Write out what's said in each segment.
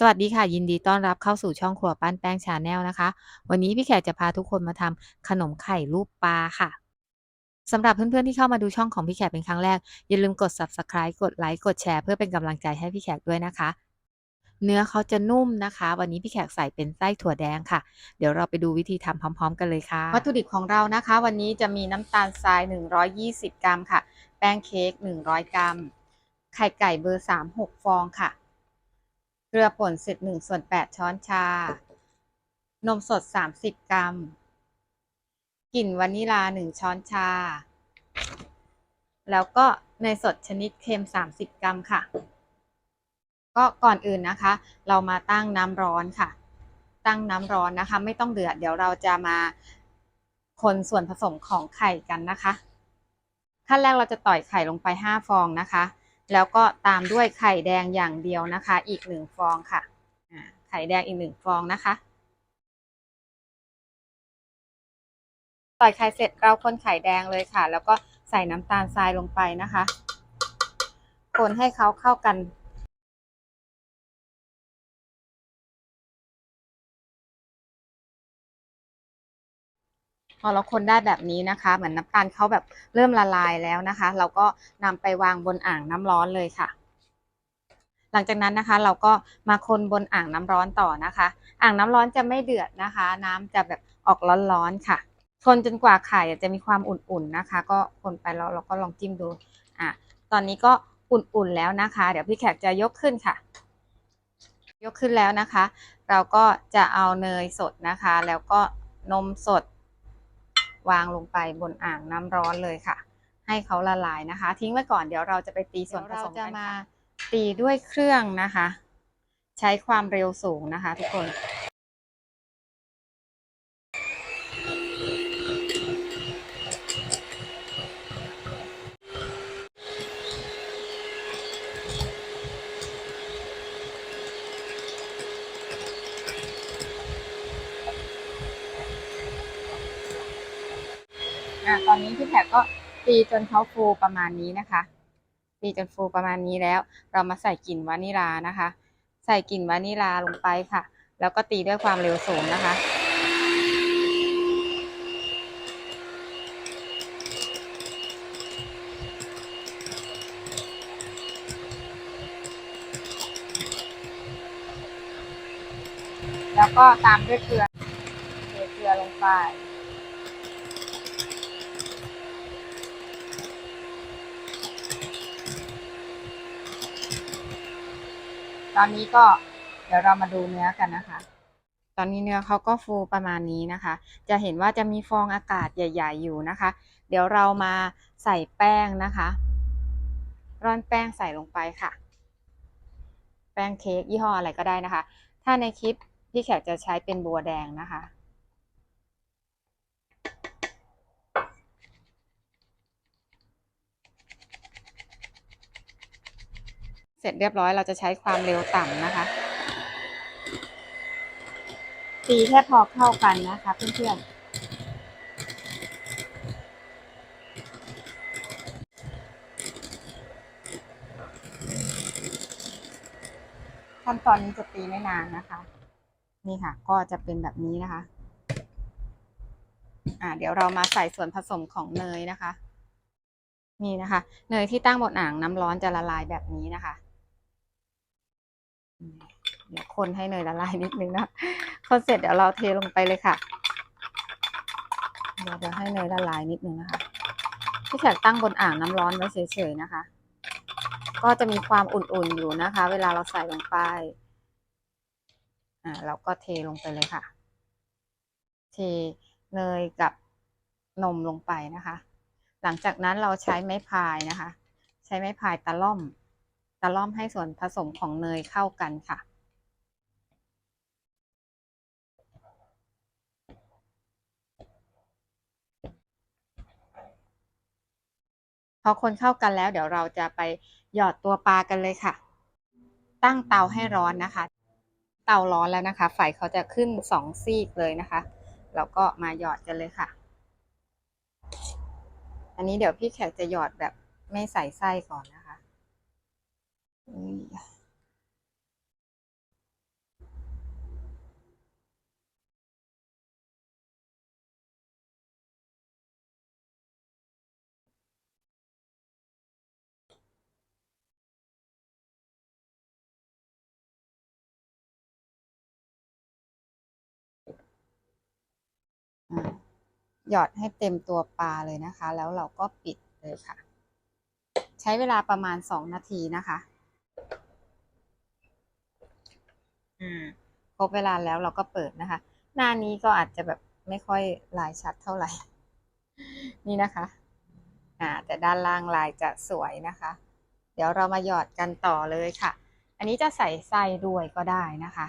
สวัสดีค่ะ ยินดีต้อนรับเข้าสู่ช่องครัวปั้นแป้งชาแนลนะคะ วันนี้พี่แขกจะพาทุกคนมาทำขนมไข่รูปปลาค่ะสำหรับเพื่อนๆที่เข้ามาดูช่องของพี่แขกเป็นครั้งแรก อย่าลืมกด Subscribe กดไลค์กดแชร์เพื่อเป็นกำลังใจให้พี่แขกด้วยนะคะ เนื้อเขาจะนุ่มนะคะ วันนี้พี่แขกใส่เป็นไส้ถั่วแดงค่ะ เดี๋ยวเราไปดูวิธีทำพร้อม ๆ กันเลยค่ะ วัตถุดิบของเรานะคะ วันนี้จะมีน้ำตาลทราย 120 กรัมค่ะ แป้งเค้ก100 กรัม ไข่ไก่เบอร์ 3 6 ฟองค่ะ เกลือป่นเศษ1ส่วน8ช้อนชา นมสด30กรัม กลิ่นวานิลา1ช้อนชา แล้วก็เนสดชนิดเค็ม30กรัมค่ะ ก็ก่อนอื่นนะคะ เรามาตั้งน้ำร้อนค่ะ ตั้งน้ำร้อนนะคะ ไม่ต้องเดือด เดี๋ยวเราจะมาคนส่วนผสมของไข่กันนะคะ ขั้นแรกเราจะต่อยไข่ลงไป5ฟองนะคะ แล้วก็ตามด้วยไข่แดงอย่างเดียวนะคะ อีกหนึ่งฟองค่ะไข่แดงอีกหนึ่งฟองนะคะต่อยไข่เสร็จเราคนไข่แดงเลยค่ะ แล้วก็ใส่น้ำตาลทรายลงไปนะคะ คนให้เขาเข้ากัน พอเราคนได้แบบนี้นะคะ เหมือนน้ำตาลเขาแบบเริ่มละลายแล้วนะคะ เราก็นำไปวางบนอ่างน้ำร้อนเลยค่ะ หลังจากนั้นนะคะ เราก็มาคนบนอ่างน้ำร้อนต่อนะคะ อ่างน้ำร้อนจะไม่เดือดนะคะ น้ำจะแบบออกร้อนๆค่ะ คนจนกว่าไข่จะมีความอุ่นๆนะคะ ก็คนไปแล้วเราก็ลองจิ้มดูอะตอนนี้ก็อุ่นๆแล้วนะคะ เดี๋ยวพี่แขกจะยกขึ้นค่ะ ยกขึ้นแล้วนะคะ เราก็จะเอาเนยสดนะคะ แล้วก็นมสด วางลงไปบนอ่างน้ำร้อนเลยค่ะ ให้เขาละลายนะคะ ทิ้งไว้ก่อนเดี๋ยวเราจะไปตีส่วนผสมกันมาตีด้วยเครื่องนะคะ ใช้ความเร็วสูงนะคะ ทุกคน อะตอนนี้พี่แขกก็ตีจนเขาฟูประมาณนี้นะคะตีจนฟูประมาณนี้แล้ว เรามาใส่กลิ่นวานิลานะคะ ใส่กลิ่นวานิลาลงไปค่ะ แล้วก็ตีด้วยความเร็วสูงนะคะแล้วก็ตามด้วยเกลือเทเกลือลงไป ตอนนี้ก็เดี๋ยวเรามาดูเนื้อกันนะคะ ตอนนี้เนื้อเขาก็ฟูประมาณนี้นะคะ จะเห็นว่าจะมีฟองอากาศใหญ่ ๆ อยู่นะคะ เดี๋ยวเรามาใส่แป้งนะคะ ร่อนแป้งใส่ลงไปค่ะ แป้งเค้กยี่ห้ออะไรก็ได้นะคะ ถ้าในคลิปพี่แขกจะใช้เป็นบัวแดงนะคะ ร็จเรียบร้อยเราจะใช้ความเร็วต่ำนะคะ ตีแค่พอเข้ากันนะคะเพื่อนๆขั้นตอนนี้จะตีไม่นานนะคะ นี่ค่ะ ก็จะเป็นแบบนี้นะคะ อ่า เดี๋ยวเรามาใส่ส่วนผสมของเนยนะคะ นี่นะคะ เนยที่ตั้งบนอ่างน้ำร้อนจะละลายแบบนี้นะคะ เดี๋ยวคนให้เนยละลายนิดนึงนะคนเสร็จเดี๋ยวเราเทลงไปเลยค่ะ เดี๋ยวเดี๋ยวให้เนยละลายนิดนึงนะคะพี่แขกตั้งบนอ่างน้ำร้อนไว้เฉยๆนะคะ ก็จะมีความอุ่นๆอยู่นะคะ เวลาเราใส่ลงไป อ่าเราก็เทลงไปเลยค่ะ เทเนยกับนมลงไปนะคะ หลังจากนั้นเราใช้ไม้พายนะคะ ใช้ไม้พายตะล่อม ตะล่อมให้ส่วนผสมของเนยเข้ากันค่ะ พอคนเข้ากันแล้วเดี๋ยวเราจะไปหยอดตัวปลากันเลยค่ะ ตั้งเตาให้ร้อนนะคะ เตาร้อนแล้วนะคะ ไฟเขาจะขึ้นสองซีกเลยนะคะแล้วก็มาหยอดกันเลยค่ะ อันนี้เดี๋ยวพี่แขกจะหยอดแบบไม่ใส่ไส้ก่อนนะ หยอดให้เต็มตัวปลาเลยนะคะ แล้วเราก็ปิดเลยค่ะ ใช้เวลาประมาณสองนาทีนะคะ อ่าครบเวลาแล้วเราก็เปิดนะคะ หน้านี้ก็อาจจะแบบไม่ค่อยลายชัดเท่าไหร่ นี่นะคะอ่าแต่ด้านล่างลายจะสวยนะคะ เดี๋ยวเรามาหยอดกันต่อเลยค่ะ อันนี้จะใส่ไส้ด้วยก็ได้นะคะ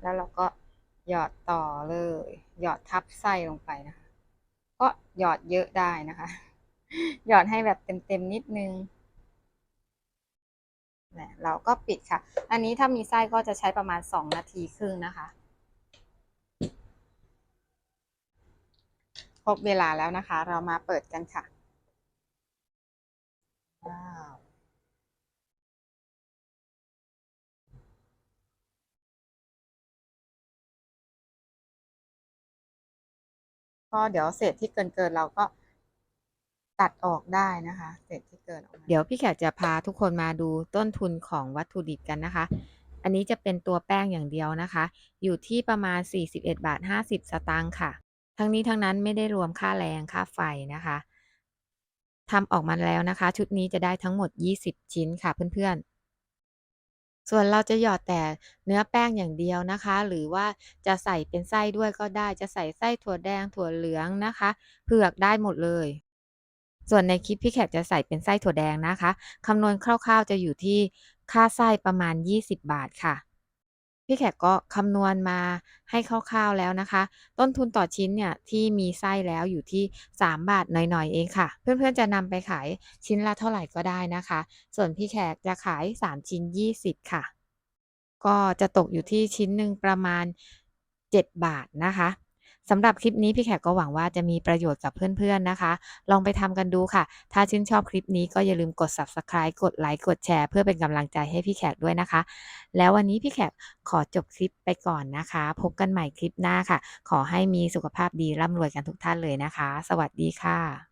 แล้วเราก็หยอดต่อเลย หยอดทับไส้ลงไปนะคะ ก็หยอดเยอะได้นะคะ หยอดให้แบบเต็มๆนิดนึงเนี่ยเราก็ปิดค่ะ อันนี้ถ้ามีไส้ก็จะใช้ประมาณสองนาทีครึ่งนะคะ ครบเวลาแล้วนะคะ เรามาเปิดกันค่ะว้าว ก็เดี๋ยวเศษที่เกินเกินเราก็ตัดออกได้นะคะ เศษที่เกินออกมาเดี๋ยวพี่แขกจะพาทุกคนมาดูต้นทุนของวัตถุดิบกันนะคะ อันนี้จะเป็นตัวแป้งอย่างเดียวนะคะ อยู่ที่ประมาณ 41 บาท 50 สตางค์ค่ะ ทั้งนี้ทั้งนั้นไม่ได้รวมค่าแรงค่าไฟนะคะทำออกมาแล้วนะคะ ชุดนี้จะได้ทั้งหมด 20 ชิ้นค่ะเพื่อนๆ ส่วนเราจะหยอดแต่เนื้อแป้งอย่างเดียวนะคะ หรือว่าจะใส่เป็นไส้ด้วยก็ได้ จะใส่ไส้ถั่วแดงถั่วเหลืองนะคะ เผือกได้หมดเลย ส่วนในคลิปพี่แขกจะใส่เป็นไส้ถั่วแดงนะคะคำนวณคร่าวๆจะอยู่ที่ค่าไส้ประมาณ 20 บาทค่ะ พี่แขกก็คำนวณมาให้คร่าวๆแล้วนะคะ ต้นทุนต่อชิ้นเนี่ยที่มีไส้แล้วอยู่ที่ 3 บาทหน่อยๆเองค่ะ เพื่อนๆจะนำไปขายชิ้นละเท่าไหร่ก็ได้นะคะ ส่วนพี่แขกจะขาย 3 ชิ้น 20 ค่ะ ก็จะตกอยู่ที่ชิ้นหนึ่งประมาณ 7 บาทนะคะ สำหรับคลิปนี้พี่แขกก็หวังว่าจะมีประโยชน์กับเพื่อนๆนะคะ ลองไปทำกันดูค่ะ ถ้าชื่นชอบคลิปนี้ก็อย่าลืมกด subscribe กดไลค์กดแชร์เพื่อเป็นกำลังใจให้พี่แขกด้วยนะคะ แล้ววันนี้พี่แขกขอจบคลิปไปก่อนนะคะ พบกันใหม่คลิปหน้าค่ะ ขอให้มีสุขภาพดีร่ำรวยกันทุกท่านเลยนะคะ สวัสดีค่ะ